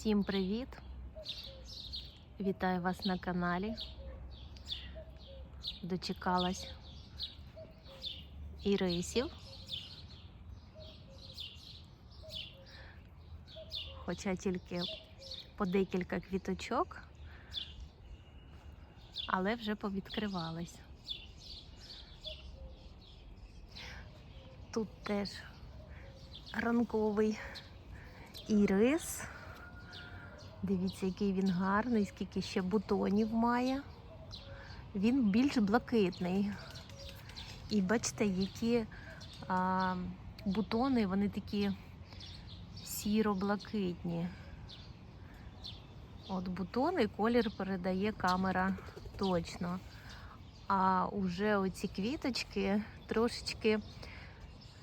Всім привіт! Вітаю вас на каналі. Дочекалась ірисів. Хоча тільки по декілька квіточок, але вже повідкривались. Тут теж ранковий ірис. Дивіться, який він гарний, скільки ще бутонів має. Він більш блакитний. І бачите, які а, бутони, вони такі сіро-блакитні. От бутони колір передає камера точно. А уже оці квіточки трошечки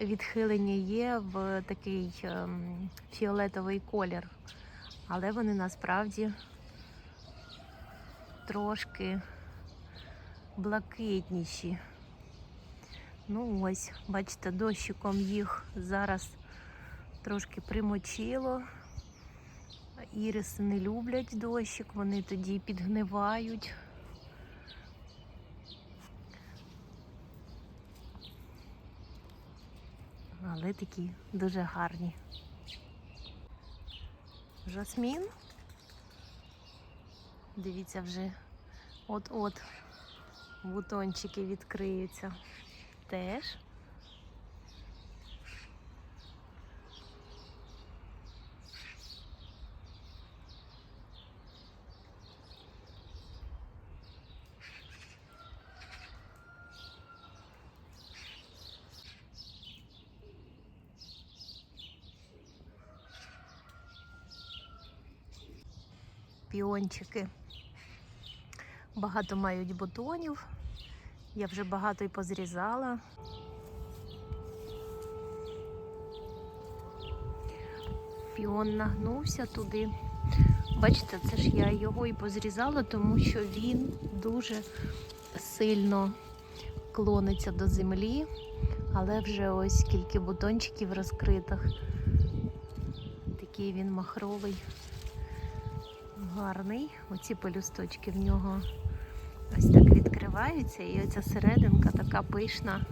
відхилення є в такий ем, фіолетовий колір. Але вони насправді трошки блакитніші. Ну ось, бачите, дощиком їх зараз трошки примочило. Іриси не люблять дощик, вони тоді підгнивають. Але такі дуже гарні. Жасмін. Дивіться, вже от-от бутончики відкриються. Теж. Піончики. Багато мають бутонів. Я вже багато і позрізала. Піон нагнувся туди. Бачите, це ж я його і позрізала, тому що він дуже сильно клониться до землі, але вже ось скільки бутончиків розкритих. Такий він махровий гарний. Оці пелюсточки в нього ось так відкриваються, і оця серединка така пишна.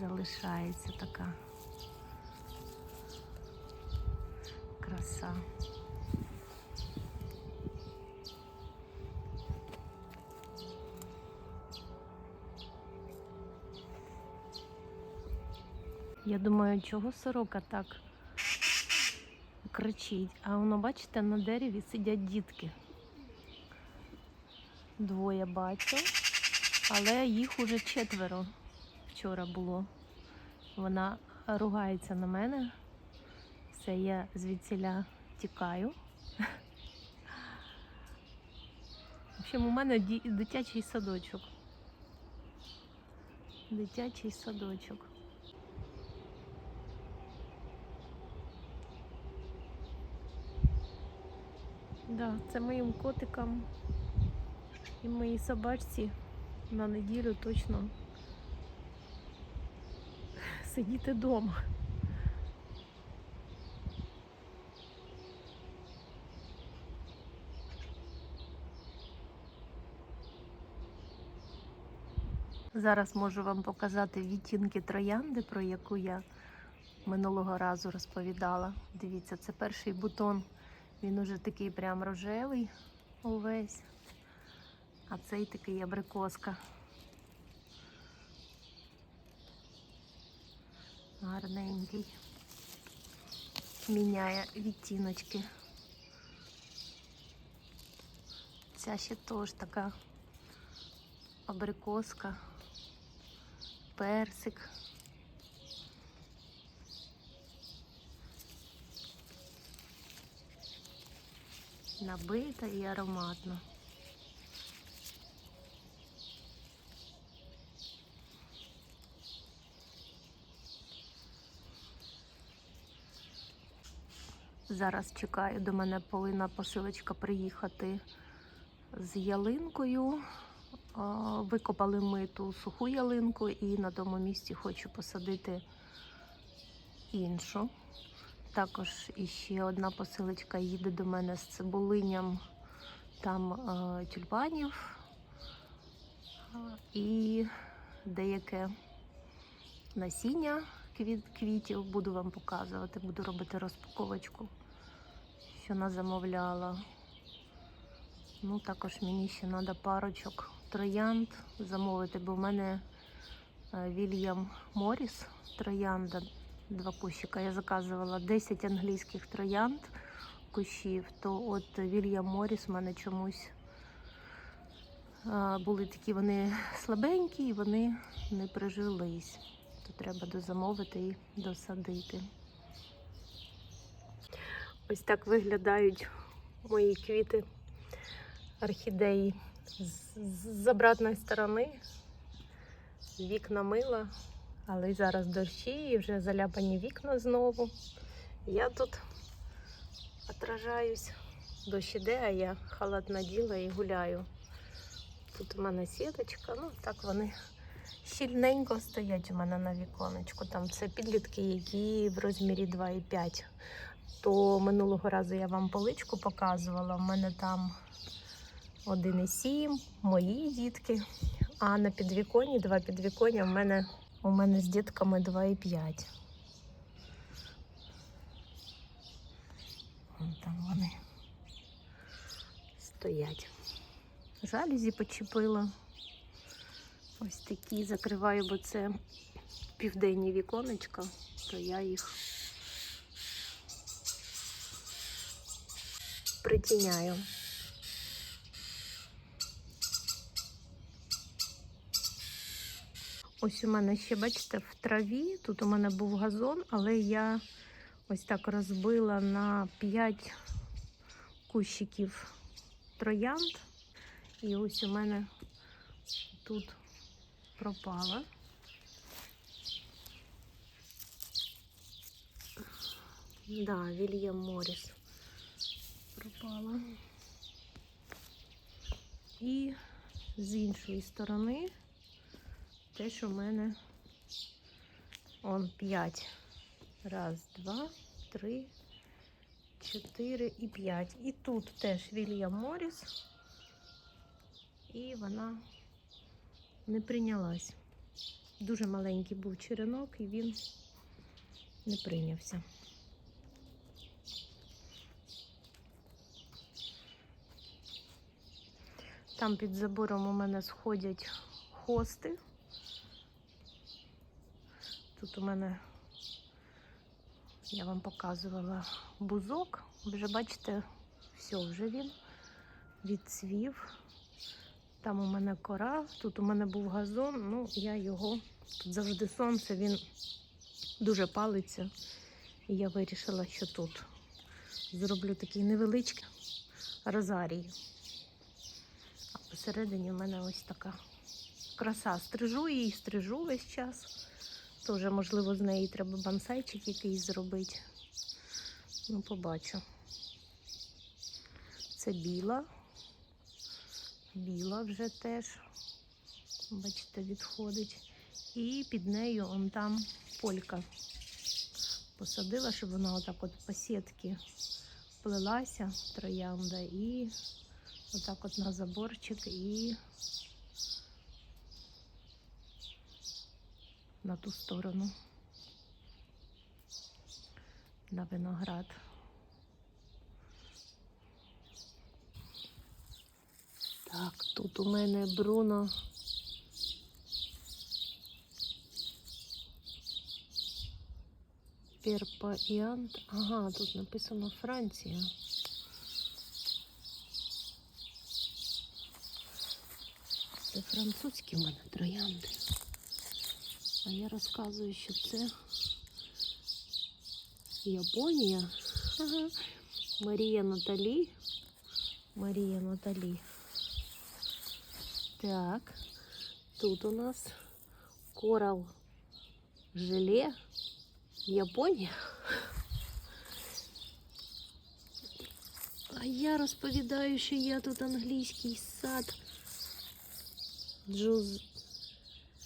Залишається така краса. Я думаю, чого сорока так кричить. А воно, бачите, на дереві сидять дітки. Двоє бачу, але їх уже четверо вчора було. Вона ругається на мене. Все, я звідсіля тікаю. В общем, у мене дитячий садочок. Дитячий садочок. Да, це моїм котикам і моїй собачці на неділю точно сидіти вдома. Зараз можу вам показати відтінки троянди, про яку я минулого разу розповідала. Дивіться, це перший бутон. Він уже такий прям рожевий увесь. А цей такий абрикоска. Гарненький. Міняє відтіночки. Ця ще теж така абрикоска, персик. Набита і ароматна. Зараз чекаю, до мене повинна посилочка приїхати з ялинкою. Викопали ми ту суху ялинку і на тому місці хочу посадити іншу. Також іще одна посилочка їде до мене з цибулиням там е, тюльпанів е, і деяке насіння квіт, квітів буду вам показувати, буду робити розпаковочку, що вона замовляла. Ну, також мені ще треба парочок троянд замовити, бо в мене е, Вільям Моріс троянда, два кущика. Я заказувала 10 англійських троянд кущів, то от Вільям Моріс в мене чомусь були такі вони слабенькі і вони не прижились. То треба дозамовити і досадити. Ось так виглядають мої квіти орхідеї з, з, з обратної сторони. Вікна мила, але зараз дощі і вже заляпані вікна знову. Я тут отражаюсь. Дощ іде, а я халат наділа і гуляю. Тут у мене сіточка, ну так вони щільненько стоять у мене на віконечку. Там це підлітки, які в розмірі 2,5. То минулого разу я вам поличку показувала. У мене там 1,7, мої дітки. А на підвіконні, два підвіконня в мене, у мене з дітками 2,5. Вон там вони стоять. Жалюзі почепила. Ось такі закриваю, бо це південні віконечка, то я їх притіняю. Ось у мене ще, бачите, в траві. Тут у мене був газон, але я ось так розбила на 5 кущиків троянд. І ось у мене тут пропала. Да, Вільям Моріс пропала. І з іншої сторони теж у мене он 5. Раз, два, три, чотири і п'ять. І тут теж Вільям Моріс. І вона не прийнялась. Дуже маленький був черенок, і він не прийнявся. Там під забором у мене сходять хости. Тут у мене, я вам показувала бузок. Вже бачите, все, вже він відцвів. Там у мене кора, тут у мене був газон, ну я його, тут завжди сонце, він дуже палиться. І я вирішила, що тут зроблю такий невеличкий розарій. А посередині в мене ось така краса. Стрижу її, стрижу весь час. Тоже, можливо, з неї треба бонсайчик якийсь зробити. Ну, побачу. Це біла. Біла вже теж, бачите, відходить. І під нею он там полька. Посадила, щоб вона отак от по сітки плелася, троянда, і отак от на заборчик і на ту сторону. На виноград. Так, тут у мене Бруно. Перпаіант. Ага, тут написано Франція. Це французькі в мене троянди. А я розказую, що це Японія. Ага. Марія Наталі. Марія Наталі. Так, тут у нас корал желе. Японія. А я розповідаю, що я тут англійський сад. Джуз...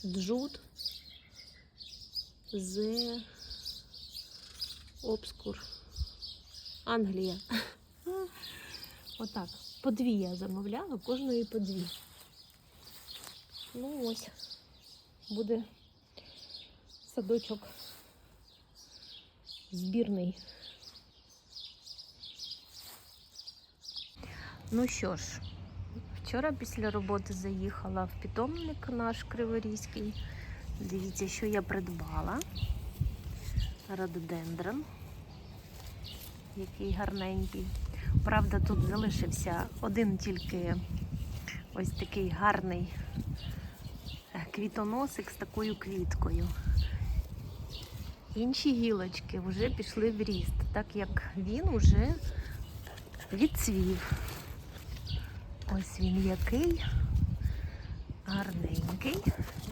Джуд. Зе. Обскур. Англія. Отак. По дві я замовляла, кожної по дві. Ну ось. Буде садочок збірний. Ну що ж, вчора після роботи заїхала в питомник наш Криворізький. Дивіться, що я придбала. Рододендрон. Який гарненький. Правда, тут залишився один тільки ось такий гарний е, квітоносик з такою квіткою. Інші гілочки вже пішли в ріст, так як він уже відцвів. Ось він який гарненький.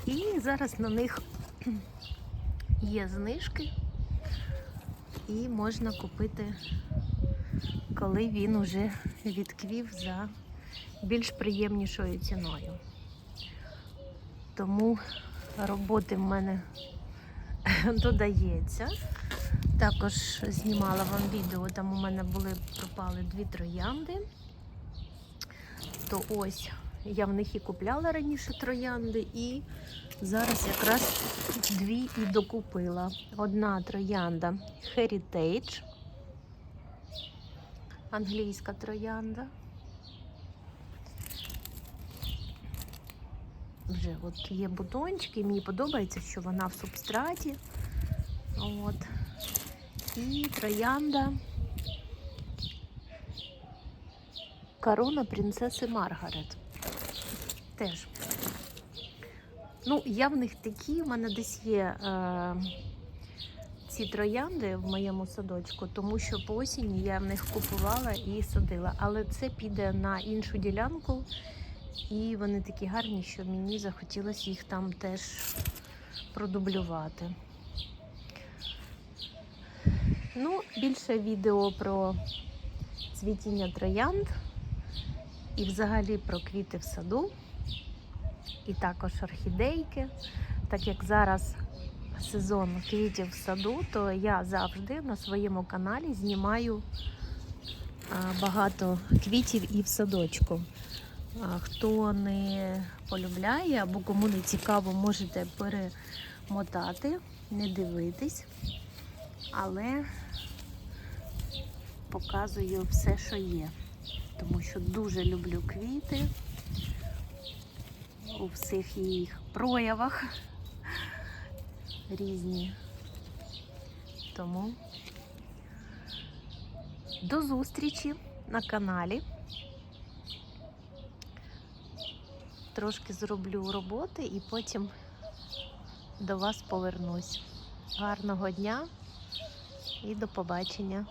І зараз на них є знижки, і можна купити, коли він уже відквів за більш приємнішою ціною. Тому роботи в мене додається. Також знімала вам відео, там у мене були пропали дві троянди. То ось я в них і купляла раніше троянди, і зараз якраз дві і докупила. Одна троянда Heritage, англійська троянда. Вже от є бутончики, мені подобається, що вона в субстраті. От. І троянда Корона принцеси Маргарет. Теж. Ну, я в них такі, в мене десь є е, ці троянди в моєму садочку, тому що по осені я в них купувала і садила. Але це піде на іншу ділянку, і вони такі гарні, що мені захотілося їх там теж продублювати. Ну, більше відео про цвітіння троянд і взагалі про квіти в саду, і також орхідейки. Так як зараз сезон квітів в саду, то я завжди на своєму каналі знімаю багато квітів і в садочку. Хто не полюбляє або кому не цікаво, можете перемотати, не дивитись. Але показую все, що є. Тому що дуже люблю квіти у всіх їх проявах різні. Тому до зустрічі на каналі. Трошки зроблю роботи і потім до вас повернусь. Гарного дня і до побачення!